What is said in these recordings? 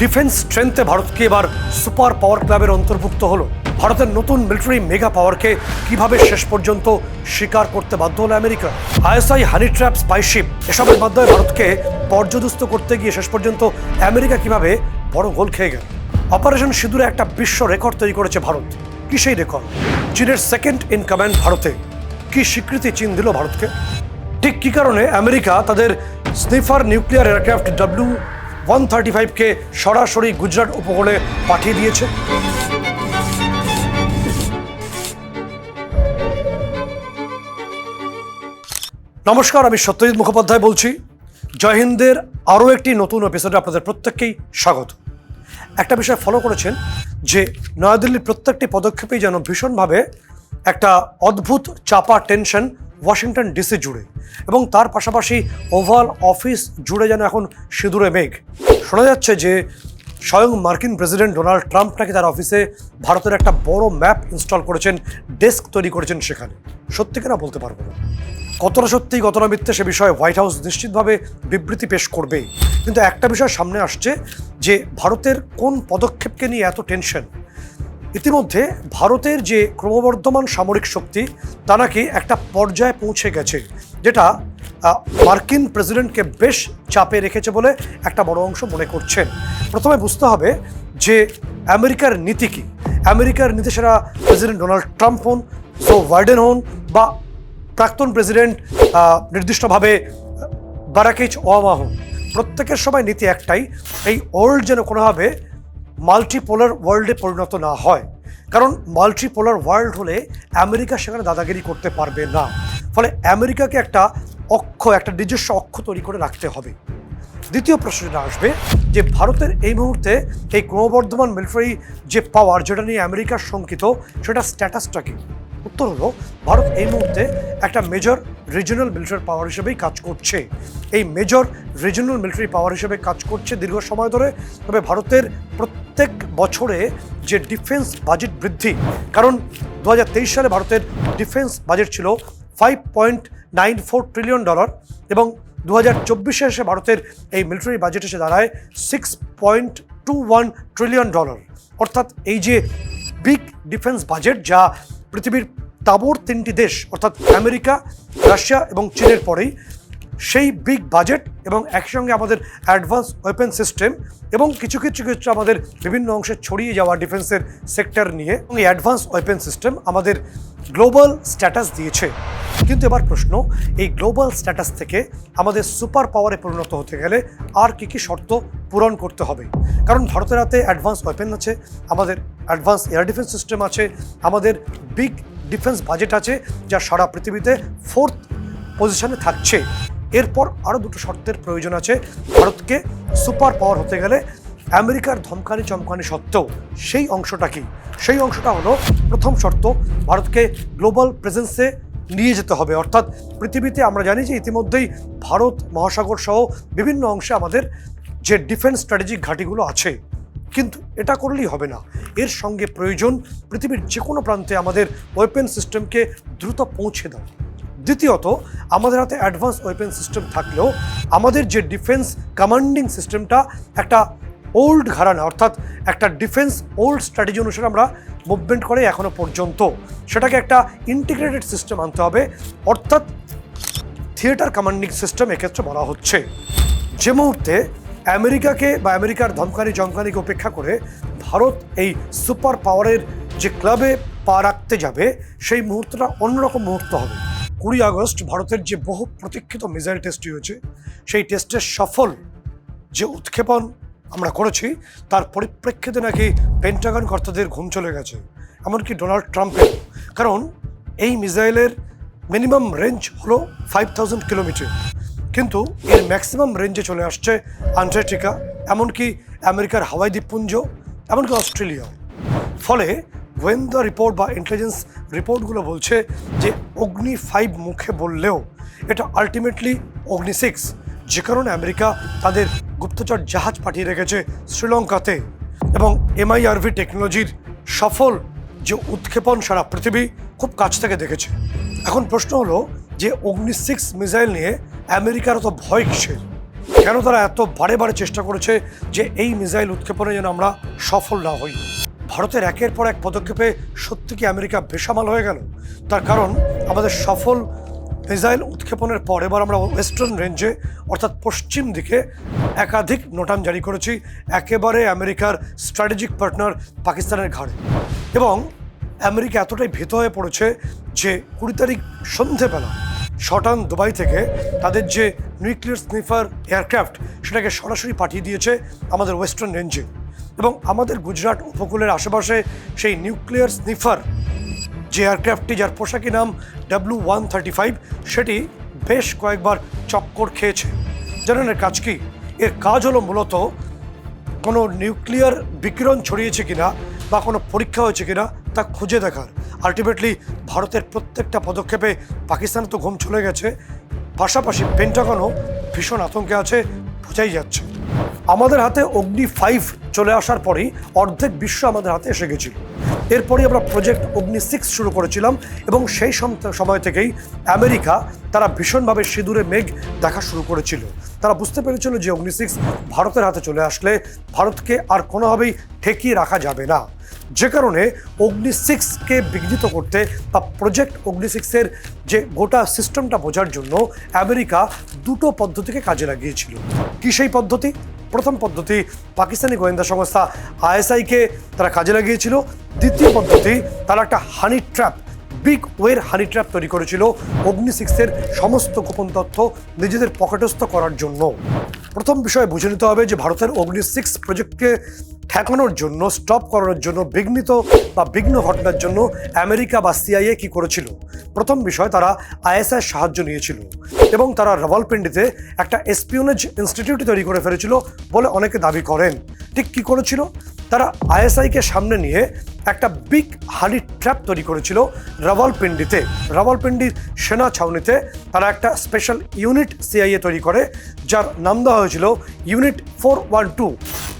Defence স্ট্রেংথে ভারতকে এবার super power ক্লাবের অন্তর্ভুক্ত হলো। ভারতের নতুন মিলিটারি মেগা পাওয়ারকে কীভাবে শেষ পর্যন্ত স্বীকার করতে বাধ্য হলো America? ISI honey trap spy ship, এসবের মাধ্যমে ভারতকে পর্যদস্ত করতে গিয়ে শেষ পর্যন্ত আমেরিকা কীভাবে বড় গোল খেয়ে গেল? অপারেশন সিঁদুরে একটা বিশ্ব রেকর্ড তৈরি করেছে ভারত। কি সেই রেকর্ড? চীনের সেকেন্ড ইন কমান্ড ভারতে। কি স্বীকৃতি চীন দিল ভারতকে? ঠিক কী কারণে আমেরিকা তাদের sniffer nuclear aircraft W one thirty ফাইভকে সরাসরি গুজরাট উপকূলে পাঠিয়ে দিয়েছে। নমস্কার, আমি সত্যজিৎ মুখোপাধ্যায় বলছি। জয় হিন্দের আরও একটি নতুন এপিসোডে আপনাদের প্রত্যেককেই স্বাগত। একটা বিষয় ফলো করেছেন যে নয়াদিল্লির প্রত্যেকটি পদক্ষেপেই যেন ভীষণভাবে একটা অদ্ভুত চাপা টেনশন ওয়াশিংটন ডিসি জুড়ে। এবং তার পাশাপাশি ওভাল অফিস জুড়ে যেন এখন সিঁদুরে মেঘ। শোনা যাচ্ছে যে স্বয়ং মার্কিন প্রেসিডেন্ট ডোনাল্ড ট্রাম্প নাকি তার অফিসে ভারতের একটা বড় ম্যাপ ইনস্টল করেছেন, ডেস্ক তৈরি করেছেন সেখানে। সত্যি কিনা বলতে পারব না। কতটা সত্যি, কতটা মিথ্যে সে বিষয়ে হোয়াইট হাউস নিশ্চিতভাবে বিবৃতি পেশ করবেই। কিন্তু একটা বিষয় সামনে আসছে যে ভারতের কোন পদক্ষেপকে নিয়ে এত টেনশন? ইতিমধ্যে ভারতের যে ক্রমবর্ধমান সামরিক শক্তি, তা নাকি একটা পর্যায়ে পৌঁছে গেছে, যেটা মার্কিন প্রেসিডেন্টকে বেশ চাপে রেখেছে বলে একটা বড় অংশ মনে করছেন। প্রথমে বুঝতে হবে যে আমেরিকার নীতি কী। আমেরিকার নীতি সেরা প্রেসিডেন্ট ডোনাল্ড ট্রাম্প হন, জো বাইডেন হন, বা প্রাক্তন প্রেসিডেন্ট নির্দিষ্টভাবে বারাকেজ ওয়ামা হন। প্রত্যেকের সময় নীতি একটাই, এই ওয়ার্ল্ড যেন কোনোভাবে মাল্টিপোলার ওয়ার্ল্ডে পরিণত না হয়। কারণ মাল্টিপোলার ওয়ার্ল্ড হলে আমেরিকা সেখানে দাদাগিরি করতে পারবে না। ফলে আমেরিকাকে একটা অক্ষ, একটা নিজস্ব অক্ষ তৈরি করে রাখতে হবে। দ্বিতীয় প্রশ্নটা আসবে যে ভারতের এই মুহূর্তে এই ক্রমবর্ধমান মিলিটারি যে পাওয়ার যেটা নিয়ে আমেরিকার শঙ্কিত, সেটা স্ট্যাটাসটা কি? উত্তর হলো, ভারত এই মুহূর্তে একটা মেজর রিজনাল মিলিটারি পাওয়ার হিসেবেই কাজ করছে। এই মেজর রিজনাল মিলিটারি পাওয়ার হিসেবে কাজ করছে দীর্ঘ সময় ধরে। তবে ভারতের প্রত্যেক বছরে যে ডিফেন্স বাজেট বৃদ্ধি, কারণ দু হাজার তেইশ সালে ভারতের ডিফেন্স বাজেট ছিল five point nine four trillion dollar এবং দু হাজার চব্বিশে এসে ভারতের এই মিলিটারি বাজেট এসে দাঁড়ায় six point two one trillion dollar অর্থাৎ এই যে বিগ ডিফেন্স বাজেট যা পৃথিবীর তাবর তিনটি দেশ, অর্থাৎ আমেরিকা, রাশিয়া এবং চীনের পরেই সেই বিগ বাজেট এবং একসঙ্গে আমাদের অ্যাডভান্স ওয়েপেন সিস্টেম এবং কিছু কিছু কিছু আমাদের বিভিন্ন অংশে ছড়িয়ে যাওয়া ডিফেন্সের সেক্টর নিয়ে এই অ্যাডভান্স ওয়েপেন সিস্টেম আমাদের গ্লোবাল স্ট্যাটাস দিয়েছে। কিন্তু এবার প্রশ্ন, এই গ্লোবাল স্ট্যাটাস থেকে আমাদের সুপার পাওয়ারে পরিণত হতে গেলে আর কি কি শর্ত পূরণ করতে হবে? কারণ ভারতের হাতে অ্যাডভান্স ওয়েপেন আছে, আমাদের অ্যাডভান্স এয়ার ডিফেন্স সিস্টেম আছে, আমাদের বিগ ডিফেন্স বাজেট আছে, যা সারা পৃথিবীতে ফোর্থ পজিশনে থাকছে। এরপর আরও দুটো শর্তের প্রয়োজন আছে। ভারতকে সুপার পাওয়ার হতে গেলে আমেরিকার ধমকানি চমকানি সত্ত্বেও সেই অংশটা কি? সেই অংশটা হলো প্রথম শর্ত, ভারতকে গ্লোবাল প্রেজেন্সে নিয়ে যেতে হবে। অর্থাৎ পৃথিবীতে আমরা জানি যে ইতিমধ্যেই ভারত, মহাসাগর সহ বিভিন্ন অংশে আমাদের যে ডিফেন্স স্ট্র্যাটেজিক ঘাঁটিগুলো আছে, কিন্তু এটা করলেই হবে না। এর সঙ্গে প্রয়োজন পৃথিবীর যে কোনো প্রান্তে আমাদের ওয়েপেন সিস্টেমকে দ্রুত পৌঁছে দেওয়া। দ্বিতীয়ত, আমাদের হাতে অ্যাডভান্স ওয়েপেন সিস্টেম থাকলেও আমাদের যে ডিফেন্স কমান্ডিং সিস্টেমটা একটা ওল্ড ঘরানা, অর্থাৎ একটা ডিফেন্স ওল্ড স্ট্র্যাটেজি অনুসারে আমরা মুভমেন্ট করে এখনও পর্যন্ত, সেটাকে একটা ইন্টিগ্রেটেড সিস্টেম আনতে হবে, অর্থাৎ থিয়েটার কমান্ডিং সিস্টেম এক্ষেত্রে বলা হচ্ছে। যে মুহূর্তে আমেরিকাকে বা আমেরিকার ধমকানি জমকানিকে উপেক্ষা করে ভারত এই সুপার পাওয়ারের যে ক্লাবে পা রাখতে যাবে, সেই মুহূর্তটা অন্যরকম মুহূর্ত হবে। কুড়ি আগস্ট ভারতের যে বহু প্রতীক্ষিত মিসাইল টেস্টটি হয়েছে, সেই টেস্টের সফল যে উৎক্ষেপণ আমরা করেছি, তার পরিপ্রেক্ষিতে নাকি পেন্টাগন কর্তাদের ঘুম চলে গেছে, এমনকি ডোনাল্ড ট্রাম্পের। কারণ এই মিসাইলের মিনিমাম রেঞ্জ হলো ফাইভ থাউজেন্ড কিলোমিটার। কিন্তু এর ম্যাক্সিমাম রেঞ্জে চলে আসছে আন্টার্কটিকা, এমনকি আমেরিকার হাওয়াই দ্বীপপুঞ্জ, এমনকি অস্ট্রেলিয়া ফলে গোয়েন্দা রিপোর্ট বা ইন্টেলিজেন্স রিপোর্টগুলো বলছে যে অগ্নি ফাইভ মুখে বললেও এটা আলটিমেটলি অগ্নি সিক্স যে কারণে আমেরিকা তাদের গুপ্তচর জাহাজ পাঠিয়ে রেখেছে শ্রীলঙ্কাতে। এবং এমআইআরভি টেকনোলজির সফল যে উৎক্ষেপণ সারা পৃথিবী খুব কাছ থেকে দেখেছে। এখন প্রশ্ন হলো যে অগ্নি সিক্স মিসাইল নিয়ে আমেরিকার তো ভয় কিসের? কেন তারা এত বারে বারে চেষ্টা করেছে যে এই মিসাইল উৎক্ষেপণে যেন আমরা সফল না হই? ভারতের একের পর এক পদক্ষেপে সত্যি কি আমেরিকা বেসামাল হয়ে গেল? তার কারণ, আমাদের সফল মিসাইল উৎক্ষেপণের পর এবার আমরা ওয়েস্টার্ন রেঞ্জে, অর্থাৎ পশ্চিম দিকে, একাধিক নোটাম জারি করেছি, একেবারে আমেরিকার স্ট্র্যাটেজিক পার্টনার পাকিস্তানের ঘাড়ে। এবং আমেরিকা এতটাই ভীত হয়ে পড়েছে যে কুড়ি তারিখ সন্ধেবেলা শটান দুবাই থেকে তাদের যে নিউক্লিয়ার স্নিফার এয়ারক্রাফট, সেটাকে সরাসরি পাঠিয়ে দিয়েছে আমাদের ওয়েস্টার্ন রেঞ্জে। এবং আমাদের গুজরাট উপকূলের আশেপাশে সেই নিউক্লিয়ার স্নিফার যে এয়ারক্রাফটটি, যার পোশাকি নাম ডাব্লু ওয়ান থার্টি ফাইভ সেটি বেশ কয়েকবার চক্কর খেয়েছে। জানেন এর কাজ কি? এর কাজ হলো মূলত কোনো নিউক্লিয়ার বিকিরণ ছড়িয়েছে কিনা বা কোনো পরীক্ষা হয়েছে কিনা তা খুঁজে দেখার। আলটিমেটলি ভারতের প্রত্যেকটা পদক্ষেপে পাকিস্তান তো ঘুম চলে গেছে। পাশাপাশি পেন্টাগনও ভীষণ আতঙ্কে আছে, বোঝাই যাচ্ছে। আমাদের হাতে অগ্নি ফাইভ চলে আসার পরেই অর্ধেক বিশ্ব আমাদের হাতে এসে গেছিল। এরপরই আমরা প্রজেক্ট অগ্নি সিক্স শুরু করেছিলাম এবং সেই সম- সময় থেকেই আমেরিকা তারা ভীষণভাবে সিঁদুরে মেঘ দেখা শুরু করেছিল। তারা বুঝতে পেরেছিল যে অগ্নি সিক্স ভারতের হাতে চলে আসলে ভারতকে আর কোনোভাবেই ঠেকিয়ে রাখা যাবে না। যে কারণে অগ্নি সিক্সকে বিঘ্নিত করতে বা প্রজেক্ট অগ্নি সিক্সের যে গোটা সিস্টেমটা বোঝার জন্য আমেরিকা দুটো পদ্ধতিকে কাজে লাগিয়েছিল। কি সেই পদ্ধতি? প্রথম পদ্ধতি পাকিস্তানি গোয়েন্দা সংস্থা আইএসআইকে তারা কাজে লাগিয়েছিল। দ্বিতীয় পদ্ধতি, তারা একটা হানি ট্র্যাপ বিগ ওয়ের হানি ট্র্যাপ তৈরি করেছিল অগ্নি সিক্সের সমস্ত গোপন তথ্য নিজেদের পকেটস্থ করার জন্য। প্রথম বিষয় বুঝে নিতে হবে যে ভারতের অগ্নি সিক্স প্রজেক্টকে ঠেকানোর জন্য, স্টপ করানোর জন্য, বিঘ্নিত বা বিঘ্ন ঘটনার জন্য আমেরিকা বা সিআইএ কি করেছিল? প্রথম বিষয়, তারা আইএসআই সাহায্য নিয়েছিল এবং তারা রাওয়ালপিন্ডিতে একটা এসপিওনেজ ইনস্টিটিউট তৈরি করে ফেলেছিল বলে অনেকে দাবি করেন। ঠিক কি করেছিল? তারা আইএসআইকে সামনে নিয়ে একটা বিগ হানি ট্র্যাপ তৈরি করেছিল রাওয়ালপিন্ডিতে। রাওয়ালপিন্ডির সেনা ছাউনিতে তারা একটা স্পেশাল ইউনিট সিআইএ তৈরি করে, যার নাম দেওয়া হয়েছিল unit four one two.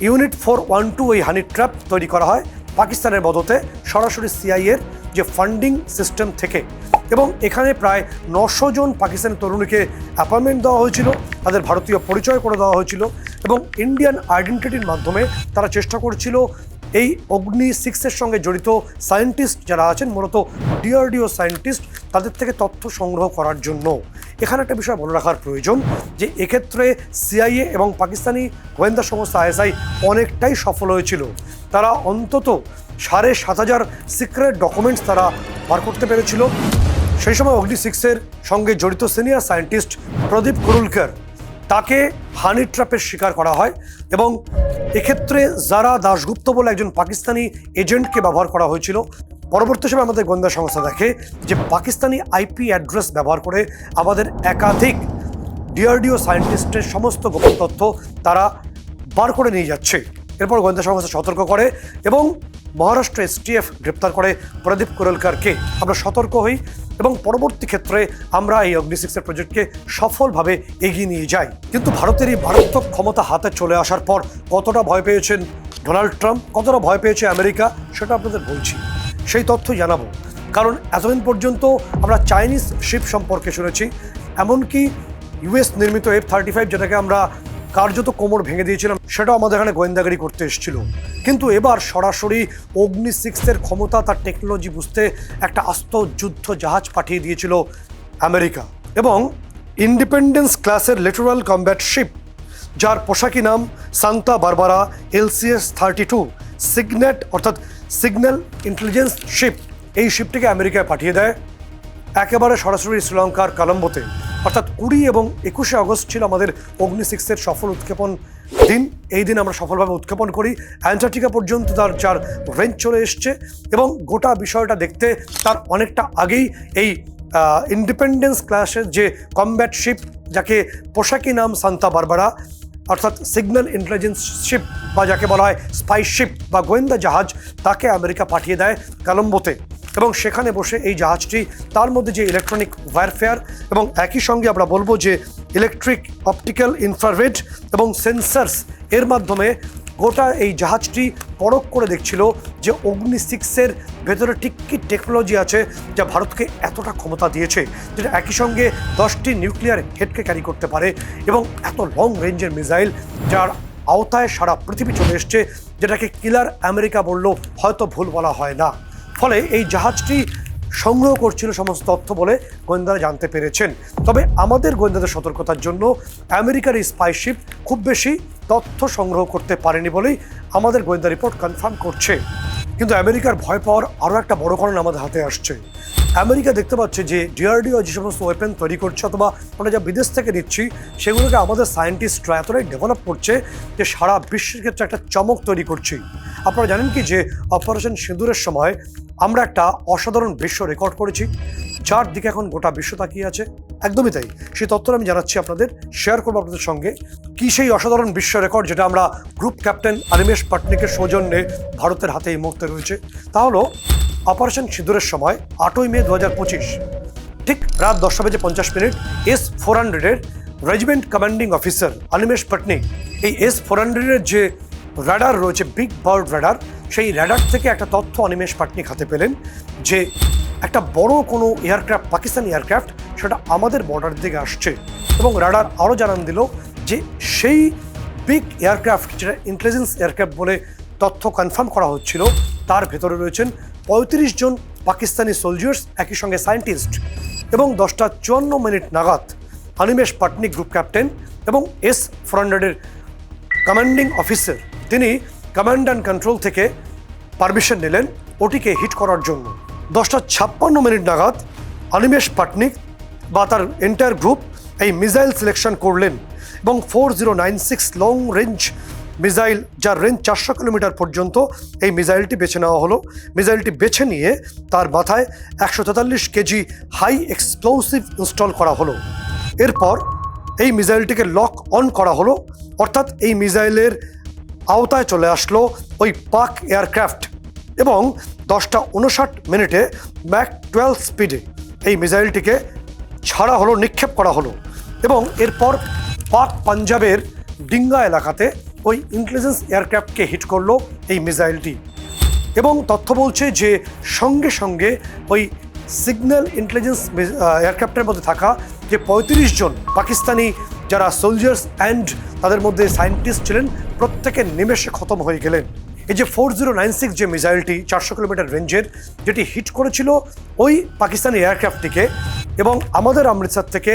Unit four one two এই হানি ট্র্যাপ তৈরি করা হয় পাকিস্তানের মদতে সরাসরি সিআইএর যে ফান্ডিং সিস্টেম থেকে। এবং এখানে প্রায় নশো জন পাকিস্তানি তরুণীকে অ্যাপয়েন্টমেন্ট দেওয়া হয়েছিল, তাদের ভারতীয় পরিচয় করে দেওয়া হয়েছিল। এবং ইন্ডিয়ান আইডেন্টিটির মাধ্যমে তারা চেষ্টা করেছিল এই অগ্নি সিক্সের সঙ্গে জড়িত সায়েন্টিস্ট যারা আছেন, মূলত ডিআরডিও সায়েন্টিস্ট তাদের থেকে তথ্য সংগ্রহ করার জন্য। এখানে একটা বিষয় বলে রাখার প্রয়োজন যে এক্ষেত্রে সিআইএ এবং পাকিস্তানি গোয়েন্দা সংস্থা আইএসআই অনেকটাই সফল হয়েছিল। তারা অন্তত সাড়ে সাত হাজার সিক্রেট ডকুমেন্টস তারা বার করতে পেরেছিল। সেই সময় অগ্নি সিক্সের সঙ্গে জড়িত সিনিয়র সায়েন্টিস্ট প্রদীপ কুরুলকার তাকে হানি ট্র্যাপের শিকার করা হয় এবং এক্ষেত্রে যারা দাশগুপ্ত বলে একজন পাকিস্তানি এজেন্টকে ব্যবহার করা হয়েছিল, পরবর্তী সময় আমাদের গোয়েন্দা সংস্থা দেখে যে পাকিস্তানি আইপি অ্যাড্রেস ব্যবহার করে আমাদের একাধিক ডিআরডিও সায়েন্টিস্টের সমস্ত গোপন তথ্য তারা বার করে নিয়ে যাচ্ছে। এরপর গোয়েন্দা সংস্থা সতর্ক করে এবং মহারাষ্ট্র এসটিএফ গ্রেপ্তার করে প্রদীপ কোরেলকারকে। আমরা সতর্ক হই এবং পরবর্তী ক্ষেত্রে আমরা এই অগ্নি সিক্সের প্রজেক্টকে সফলভাবে এগিয়ে নিয়ে যাই। কিন্তু ভারতের এই মারাত্মক ক্ষমতা হাতে চলে আসার পর কতটা ভয় পেয়েছেন ডোনাল্ড ট্রাম্প, কতটা ভয় পেয়েছে আমেরিকা, সেটা আপনাদের বলছি। সেই তথ্য জানাব। কারণ এতদিন পর্যন্ত আমরা চাইনিজ শিপ সম্পর্কে শুনেছি, এমনকি ইউএস নির্মিত এফ থার্টি ফাইভ যেটাকে আমরা কার্যত কোমর ভেঙে দিয়েছিলাম, সেটাও আমাদের এখানে গোয়েন্দাগিরি করতে এসেছিল। কিন্তু এবার সরাসরি অগ্নি সিক্সের ক্ষমতা, তার টেকনোলজি বুঝতে একটা আস্ত যুদ্ধ জাহাজ পাঠিয়ে দিয়েছিল আমেরিকা। এবং ইন্ডিপেন্ডেন্স ক্লাসের লিটোরাল কম্ব্যাট শিপ যার পোশাকি নাম Santa Barbara LCS thirty two, SIGINT অর্থাৎ সিগন্যাল ইন্টেলিজেন্স শিপ এই শিপটিকে আমেরিকায় পাঠিয়ে দেয়। একেবারে সরাসরি শ্রীলঙ্কার কলম্বোতে। অর্থাৎ কুড়ি এবং একুশে আগস্ট ছিল আমাদের অগ্নি সিক্সের সফল উৎক্ষেপণ দিন। এই দিন আমরা সফলভাবে উৎক্ষেপণ করি। অ্যান্টার্কটিকা পর্যন্ত তার যার রেঞ্জ চলে এসছে এবং গোটা বিষয়টা দেখতে তার অনেকটা আগেই এই ইন্ডিপেন্ডেন্স ক্লাসের যে কমব্যাট শিপ যাকে পোশাকি নাম সান্তা বারবারা অর্থাৎ সিগন্যাল ইন্টেলিজেন্স শিপ বা যাকে বলা হয় স্পাই শিপ বা গোয়েন্দা জাহাজ, তাকে আমেরিকা পাঠিয়ে দেয় কলম্বোতে। এবং সেখানে বসে এই জাহাজটি, তার মধ্যে যে ইলেকট্রনিক ওয়ারফেয়ার এবং একই সঙ্গে আমরা বলব যে ইলেকট্রিক অপটিক্যাল ইনফ্রারেড এবং সেন্সার্স এর মাধ্যমে গোটা এই জাহাজটি পরখ করে দেখছিল যে অগ্নি সিক্সের ভেতরে ঠিক কী টেকনোলজি আছে যা ভারতকে এতটা ক্ষমতা দিয়েছে, যেটা একই সঙ্গে দশটি নিউক্লিয়ার হেডকে ক্যারি করতে পারে এবং এত লং রেঞ্জের মিসাইল যার আওতায় সারা পৃথিবী চলে এসছে, যেটাকে কিলার আমেরিকা বললেও হয়তো ভুল বলা হয় না। ফলে এই জাহাজটি সংগ্রহ করছিল সমস্ত তথ্য বলে গোয়েন্দারা জানতে পেরেছেন। তবে আমাদের গোয়েন্দাদের সতর্কতার জন্য আমেরিকার এই স্পাইশিপ খুব বেশি তথ্য সংগ্রহ করতে পারেনি বলেই আমাদের গোয়েন্দা রিপোর্ট কনফার্ম করছে। কিন্তু আমেরিকার ভয় পাওয়ার আরও একটা বড় কারণ আমাদের হাতে আসছে। আমেরিকা দেখতে পাচ্ছে যে ডিআরডিও যে সমস্ত ওয়েপেন তৈরি করছে অথবা আমরা যা বিদেশ থেকে নিচ্ছি, সেগুলোকে আমাদের সায়েন্টিস্টরা এতটাই ডেভেলপ করছে যে সারা বিশ্বের ক্ষেত্রে একটা চমক তৈরি করছি। আপনারা জানেন কি যে অপারেশন সিঁদুরের সময় আমরা একটা অসাধারণ বিশ্ব রেকর্ড করেছি। যার দিকে এখন গোটা বিশ্ব তাকিয়ে আছে। একদমই তাই। সেই তথ্যটা আমি জানাচ্ছি আপনাদের শেয়ার করব আপনাদের সঙ্গে। কি সেই অসাধারণ বিশ্ব রেকর্ড যেটা আমরা গ্রুপ ক্যাপ্টেন অনিমেষ পাটনিকের সৌজন্যে ভারতের হাতে এই মুহূর্তে রয়েছে? তা হলো অপারেশন সিঁদুরের সময়, আটই মে দু হাজার পঁচিশ, ঠিক রাত দশটা বেজে পঞ্চাশ মিনিট, এস ফোর হান্ড্রেডের regiment commanding officer Animesh Patnaik এই এস ফোর হান্ড্রেডের যে র্যাডার রয়েছে বিগ বার্ড র্যাডার সেই র্যাডার থেকে একটা তথ্য অনিমেষ পাটনিক হাতে পেলেন যে একটা বড় কোনো এয়ারক্রাফট পাকিস্তানি এয়ারক্রাফট সেটা আমাদের বর্ডার দিকে আসছে। এবং রাডার আরও জানান দিল যে সেই বিগ এয়ারক্রাফট যেটা ইন্টেলিজেন্স এয়ারক্রাফট বলে তথ্য কনফার্ম করা হচ্ছিল, তার ভেতরে রয়েছেন পঁয়ত্রিশ জন পাকিস্তানি সোলজার্স একই সঙ্গে সায়েন্টিস্ট এবং দশটা চুয়ান্ন মিনিট নাগাদ অনিমেষ পাটনিক গ্রুপ ক্যাপ্টেন এবং এস ফোর হান্ড্রেডের কমান্ডিং অফিসার তিনি কমান্ড অ্যান্ড কন্ট্রোল থেকে পারমিশন নিলেন ওটিকে হিট করার জন্য। দশটা ছাপ্পান্ন মিনিট নাগাদ অনিমেষ পাটনিক বা তার এন্টায়ার গ্রুপ এই মিসাইল সিলেকশন করলেন এবং four zero nine six long range missile যার রেঞ্জ চারশো কিলোমিটার পর্যন্ত এই মিসাইলটি বেছে নেওয়া হলো। মিসাইলটি বেছে নিয়ে তার মাথায় একশো তেতাল্লিশ কেজি হাই এক্সপ্লোসিভ ইনস্টল করা হলো। এরপর এই মিসাইলটিকে লক অন করা হলো। অর্থাৎ এই মিসাইলের আওতায় চলে আসলো ওই পাক এয়ারক্রাফট এবং দশটা উনষাট মিনিটে ম্যাক টুয়েলভ স্পিডে এই মিসাইলটিকে ছাড়া হলো, নিক্ষেপ করা হলো এবং এরপর পাক পাঞ্জাবের ডিঙ্গা এলাকাতে ওই ইন্টেলিজেন্স এয়ারক্রাফটকে হিট করল এই মিসাইলটি এবং তথ্য বলছে যে সঙ্গে সঙ্গে ওই সিগন্যাল ইন্টেলিজেন্স এয়ারক্রাফটের মধ্যে থাকা যে পঁয়ত্রিশ জন পাকিস্তানি যারা সোলজার্স অ্যান্ড তাদের মধ্যে সায়েন্টিস্ট ছিলেন, প্রত্যেকে নিমেষে খতম হয়ে গেলেন। এই যে ফোর জিরো নাইন সিক্স যে মিসাইলটি চারশো কিলোমিটার রেঞ্জের, যেটি হিট করেছিল ওই পাকিস্তানি এয়ারক্রাফটটিকে এবং আমাদের অমৃতসর থেকে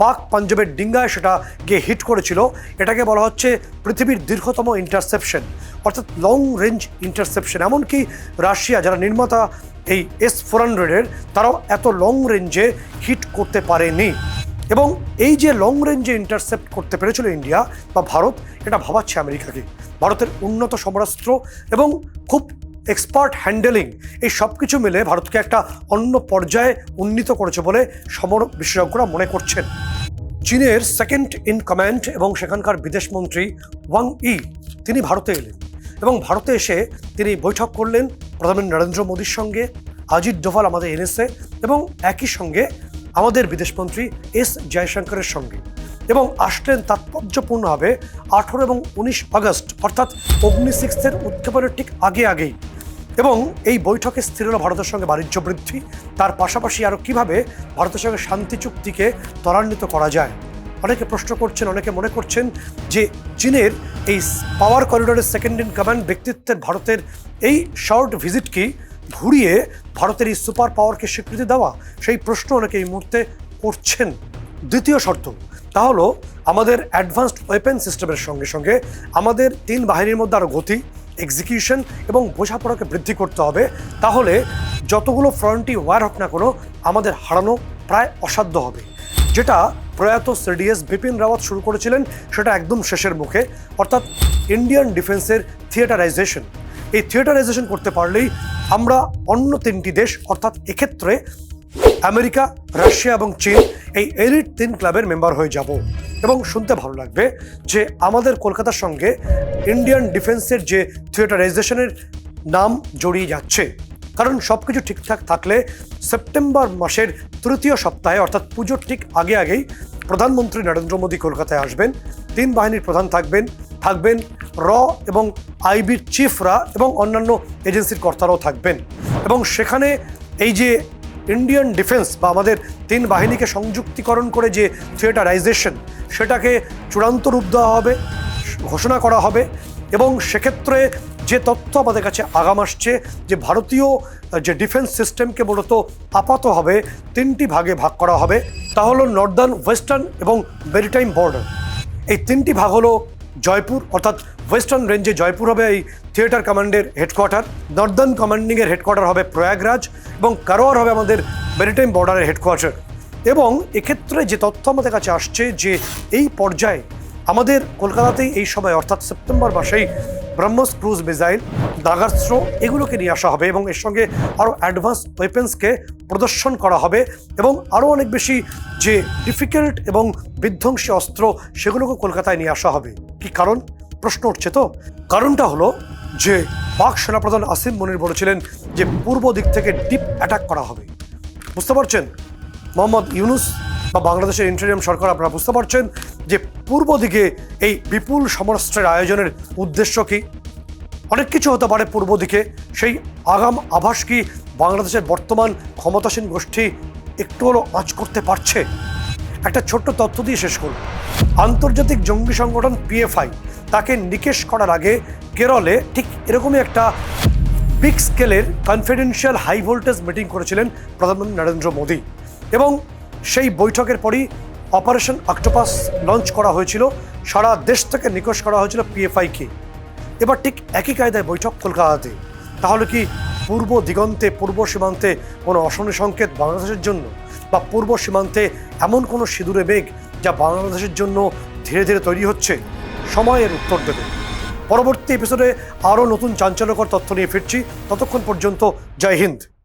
পাক পাঞ্জাবের ডিঙ্গায় সেটা গিয়ে হিট করেছিল। এটাকে বলা হচ্ছে পৃথিবীর দীর্ঘতম ইন্টারসেপশন, অর্থাৎ লং রেঞ্জ ইন্টারসেপশন। এমনকি রাশিয়া, যারা নির্মাতা এই এস ফোর হান্ড্রেডের তারাও এত লং রেঞ্জে হিট করতে পারেনি। এবং এই যে লং রেঞ্জে ইন্টারসেপ্ট করতে পেরেছিল ইন্ডিয়া বা ভারত, এটা ভাবাচ্ছে আমেরিকাকে। ভারতের উন্নত সমরাস্ত্র এবং খুব এক্সপার্ট হ্যান্ডেলিং এই সব কিছু মিলে ভারতকে একটা অন্য পর্যায়ে উন্নীত করেছে বলে সমর বিশেষজ্ঞরা মনে করছেন। চীনের সেকেন্ড ইন কমান্ড এবং সেখানকার বিদেশমন্ত্রী ওয়াং ই তিনি ভারতে এলেন এবং ভারতে এসে তিনি বৈঠক করলেন প্রধানমন্ত্রী নরেন্দ্র মোদীর সঙ্গে আজিত ডোভাল আমাদের এনএসএ এবং একই সঙ্গে আমাদের বিদেশমন্ত্রী এস জয়শঙ্করের সঙ্গে। এবং আসলেন তাৎপর্যপূর্ণভাবে আঠেরো এবং উনিশ আগস্ট, অর্থাৎ অগ্নি সিক্সের উৎক্ষেপণের ঠিক আগে আগেই। এবং এই বৈঠকে স্থির হলো ভারতের সঙ্গে বাণিজ্য বৃদ্ধি, তার পাশাপাশি আরও কীভাবে ভারতের সঙ্গে শান্তি চুক্তিকে ত্বরান্বিত করা যায়। অনেকে প্রশ্ন করছেন, অনেকে মনে করছেন যে চীনের এই পাওয়ার করিডোরের সেকেন্ড ইন কমান্ড ব্যক্তিত্বের ভারতের এই শর্ট ভিজিট কি? ঘুরিয়ে ভারতের এই সুপার পাওয়ারকে স্বীকৃতি দেওয়া সেই প্রশ্ন অনেকে এই মুহূর্তে করছেন। দ্বিতীয় শর্ত, তা হলো আমাদের অ্যাডভান্সড ওয়েপেন সিস্টেমের সঙ্গে সঙ্গে আমাদের তিন বাহিনীর মধ্যে আরও গতি এক্সিকিউশন এবং বোঝাপড়াকে বৃদ্ধি করতে হবে। তাহলে যতগুলো ফ্রন্টই ওয়ার হোক না কোনো আমাদের হারানো প্রায় অসাধ্য হবে। যেটা প্রয়াত সিডিএস বিপিন রাওয়াত শুরু করেছিলেন, সেটা একদম শেষের মুখে। অর্থাৎ ইন্ডিয়ান ডিফেন্সের থিয়েটারাইজেশন। এই থিয়েটারাইজেশন করতে পারলেই আমরা অন্য তিনটি দেশ, অর্থাৎ এক্ষেত্রে আমেরিকা, রাশিয়া এবং চীন এই এলিট তিন ক্লাবের মেম্বার হয়ে যাব। এবং শুনতে ভালো লাগবে যে আমাদের কলকাতার সঙ্গে ইন্ডিয়ান ডিফেন্সের যে থিয়েটারাইজেশনের নাম জড়িয়ে যাচ্ছে। কারণ সব কিছু ঠিকঠাক থাকলে সেপ্টেম্বর মাসের তৃতীয় সপ্তাহে, অর্থাৎ পুজোর ঠিক আগে আগেই প্রধানমন্ত্রী নরেন্দ্র মোদী কলকাতায় আসবেন। তিন বাহিনীর প্রধান থাকবেন থাকবেন র এবং আইবির চিফরা এবং অন্যান্য এজেন্সির কর্তারাও থাকবেন। এবং সেখানে এই যে ইন্ডিয়ান ডিফেন্স বা আমাদের তিন বাহিনীকে সংযুক্তিকরণ করে যে থিয়েটারাইজেশন, সেটাকে চূড়ান্ত রূপ দেওয়া হবে, ঘোষণা করা হবে এবং সেক্ষেত্রে যে তথ্য আমাদের কাছে আগাম আসছে যে ভারতীয়, যে ডিফেন্স সিস্টেমকে মূলত আপাত হবে, তিনটি ভাগে ভাগ করা হবে। তা হলো নর্দার্ন, ওয়েস্টার্ন এবং মেরিটাইম বর্ডার। এই তিনটি ভাগ হলো জয়পুর, অর্থাৎ ওয়েস্টার্ন রেঞ্জে জয়পুর হবে এই থিয়েটার কমান্ডের হেডকোয়ার্টার, নর্দার্ন কমান্ডিংয়ের হেডকোয়ার্টার হবে প্রয়াগরাজ, এবং কারোয়ার হবে আমাদের মেরিটাইম বর্ডারের হেডকোয়ার্টার। এবং এক্ষেত্রে যে তথ্য আমাদের কাছে আসছে যে এই পর্যায়ে আমাদের কলকাতাতেই এই সময়, অর্থাৎ সেপ্টেম্বর মাসেই ব্রহ্মস ক্রুজ মিসাইল দাগাস্ত্র এগুলোকে নিয়ে আসা হবে এবং এর সঙ্গে আরও অ্যাডভান্স ওয়েপেন্সকে প্রদর্শন করা হবে এবং আরও অনেক বেশি যে ডিফিকাল্ট এবং বিধ্বংসী অস্ত্র সেগুলোকে কলকাতায় নিয়ে আসা হবে। কি কারণ? প্রশ্ন উঠছে তো। কারণটা হলো যে পাক সেনাপ্রধান আসিম মনির বলেছিলেন যে পূর্ব দিক থেকে ডিপ অ্যাটাক করা হবে। বুঝতে পারছেন? মোহাম্মদ ইউনুস বা বাংলাদেশের ইন্টারিয়াম সরকার, আপনারা বুঝতে পারছেন যে পূর্ব দিকে এই বিপুল সমরাস্ত্রের আয়োজনের উদ্দেশ্য কি? অনেক কিছু হতে পারে পূর্ব দিকে। সেই আগাম আভাস কি বাংলাদেশের বর্তমান ক্ষমতাসীন গোষ্ঠী একটু হলো আঁচ করতে পারছে? একটা ছোট্ট তথ্য দিয়ে শেষ করুন আন্তর্জাতিক জঙ্গি সংগঠন পিএফআই তাকে নিকেশ করার আগে কেরলে ঠিক এরকমই একটা বিগ স্কেলের কনফিডেন্সিয়াল হাই ভোল্টেজ মিটিং করেছিলেন প্রধানমন্ত্রী নরেন্দ্র মোদী। এবং সেই বৈঠকের পরই অপারেশন অক্টোপাস লঞ্চ করা হয়েছিল, সারা দেশ থেকে নিকশ করা হয়েছিল পিএফআইকে। এবার ঠিক একই কায়দায় বৈঠক কলকাতাতে। তাহলে কি পূর্ব দিগন্তে, পূর্ব সীমান্তে কোনো অশনি সংকেত বাংলাদেশের জন্য? বা পূর্ব সীমান্তে এমন কোনো সিঁদুরে বেগ যা বাংলাদেশের জন্য ধীরে ধীরে তৈরি হচ্ছে? সময়ের উত্তর দেবে। পরবর্তী এপিসোডে আরও নতুন চাঞ্চল্যকর তথ্য নিয়ে ফিরছি। ততক্ষণ পর্যন্ত জয় হিন্দ।